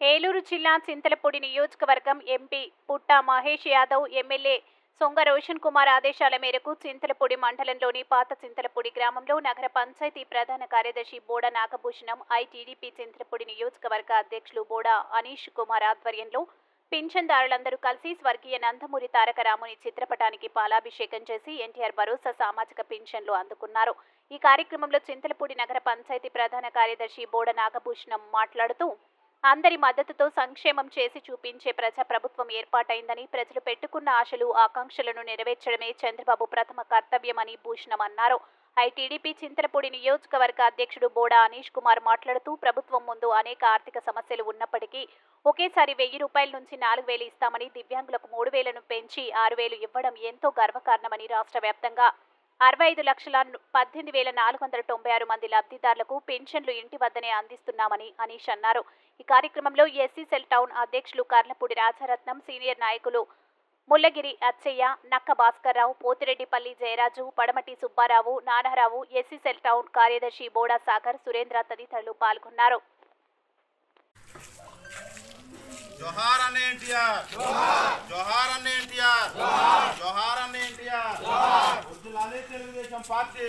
ఏలూరు జిల్లా చింతలపూడి నియోజకవర్గం MP Putta Mahesh Yadav MLA Songa Roshan Kumar ఆదేశాల మేరకు చింతలపూడి మండలంలోని పాత చింతలపూడి గ్రామంలో నగర పంచాయతీ ప్రధాన కార్యదర్శి బోడ నాగభూషణం ఐటీడీపీ చింతలపూడి నియోజకవర్గ అధ్యక్షులు బోడ అనీష్ కుమార్ ఆధ్వర్యంలో పింఛన్దారులందరూ కలిసి స్వర్గీయ నందమూరి తారక రాముని చిత్రపటానికి పాలాభిషేకం చేసి ఎన్టీఆర్ భరోసా సామాజిక పింఛన్లు అందుకున్నారు. ఈ కార్యక్రమంలో చింతలపూడి నగర పంచాయతీ ప్రధాన కార్యదర్శి బోడ నాగభూషణం మాట్లాడుతూ అందరి మద్దతుతో సంక్షేమం చేసి చూపించే ప్రజాప్రభుత్వం ఏర్పాటైందని ప్రజలు పెట్టుకున్న ఆశలు ఆకాంక్షలను నెరవేర్చడమే చంద్రబాబు ప్రథమ కర్తవ్యమని భూషణం అన్నారు ఐటీడీపీ చింతలపూడి నియోజకవర్గ అధ్యక్షుడు బోడా అనీష్ కుమార్ మాట్లాడుతూ ప్రభుత్వం ముందు అనేక ఆర్థిక సమస్యలు ఉన్నప్పటికీ ఒకేసారి వెయ్యి రూపాయల నుంచి నాలుగు వేలు ఇస్తామని దివ్యాంగులకు మూడు వేలను పెంచి ఆరు వేలు ఇవ్వడం ఎంతో గర్వకారణమని రాష్ట్ర వ్యాప్తంగా అరవై ఐదు లక్షల పద్దెనిమిది వేల నాలుగు వందల తొంభై ఆరు మంది లబ్ధిదారులకు పెన్షన్లు ఇంటి వద్దనే అందిస్తున్నామని అనీష్ అన్నారు. ఈ కార్యక్రమంలో ఎస్సీ సెల్ టౌన్ అధ్యక్షులు కర్లపూడి రాజారత్నం సీనియర్ నాయకులు ముల్లగిరి అచ్చయ్య నక్క Bhaskarrao Pothireddipalli Jayaraju Padamati Subbarao Nanarao SC cell town కార్యదర్శి బోడా సాగర్ సురేంద్ర తదితరులు పాల్గొన్నారు. జోహార్ అన్న ఎన్టీఆర్. జోహార్. అన్న ఎన్టీఆర్. తెలుగుదేశం పార్టీ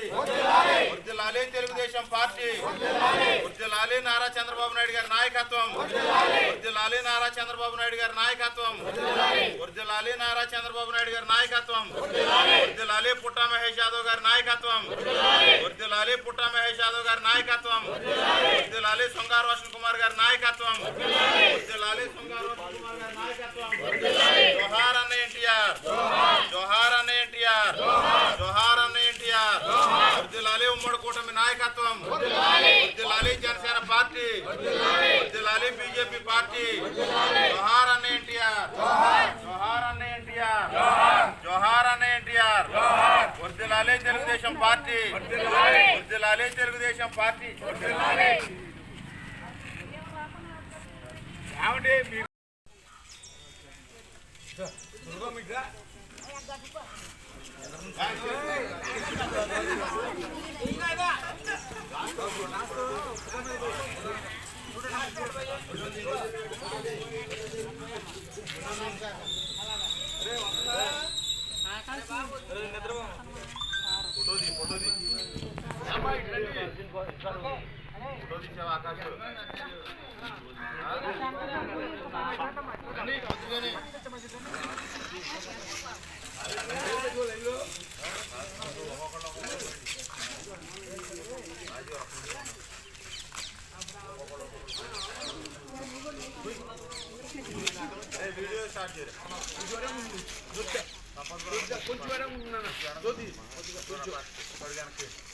వర్ధిల్లాలి తెలుగుదేశం పార్టీ వర్ధిల్లాలి నారా చంద్రబాబు నాయుడు గారి నాయకత్వం వర్ధిల్లాలి నారా చంద్రబాబు నాయుడు గారి నాయకత్వం వర్ధిల్లాలి నారా చంద్రబాబు నాయుడు గారి నాయకత్వం వర్ధిల్లాలి పుట్టా మహేష్ యాదవ్ గారి నాయకత్వం వర్ధిల్లాలి పుట్టా మహేష్ యాదవ్ గారి నాయకత్వం వర్ధిల్లాలి సొంగారు రోషన్ కుమార్ గారి నాయకత్వం వర్ధిల్లాలి సొంగారు రోషన్ కుమార్ గారి నాయకత్వం జోహార్ అన్న ఎన్టీఆర్ జోహార్ అన్న ఎన్టీఆర్ జోహార్ అన్న ఎన్టీఆర్ వర్ధిల్లాలి ఉమ్మడి కూటమి నాయకత్వం వర్ధిల్లాలి జనసేన పార్టీ వర్ధిల్లాలి బీజేపీ పార్టీ జోహార్ అన్న ఎన్టీఆర్ జోహార్ అన్న ఎన్టీఆర్ జోహార్ అన్న ఎన్టీఆర్ వర్ధిల్లాలి తెలుగుదేశం పార్టీ వర్ధిల్లాలి తెలుగుదేశం పార్టీ ఏమండి మీ ఫోటో తీ ఫోటో తీ ভিডিও স্টার্ট করে ভিডিওটা দুধটা তারপর দুধটা কোন জায়গায় না যদি কোন জায়গায়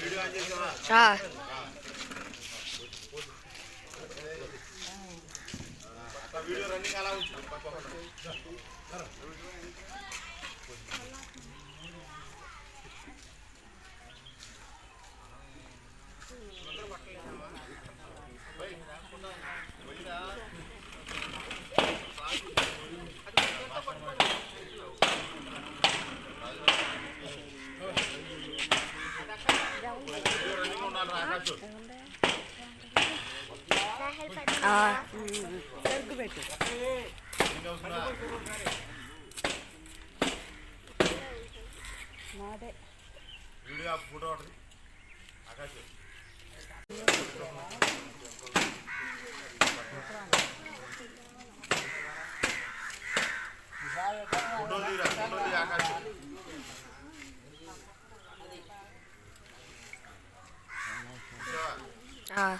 వీడియో రన్నింగ్ ఉండాలి రా ఆకాశ్ వీడియో ఫోటో ఆకాశం Uh,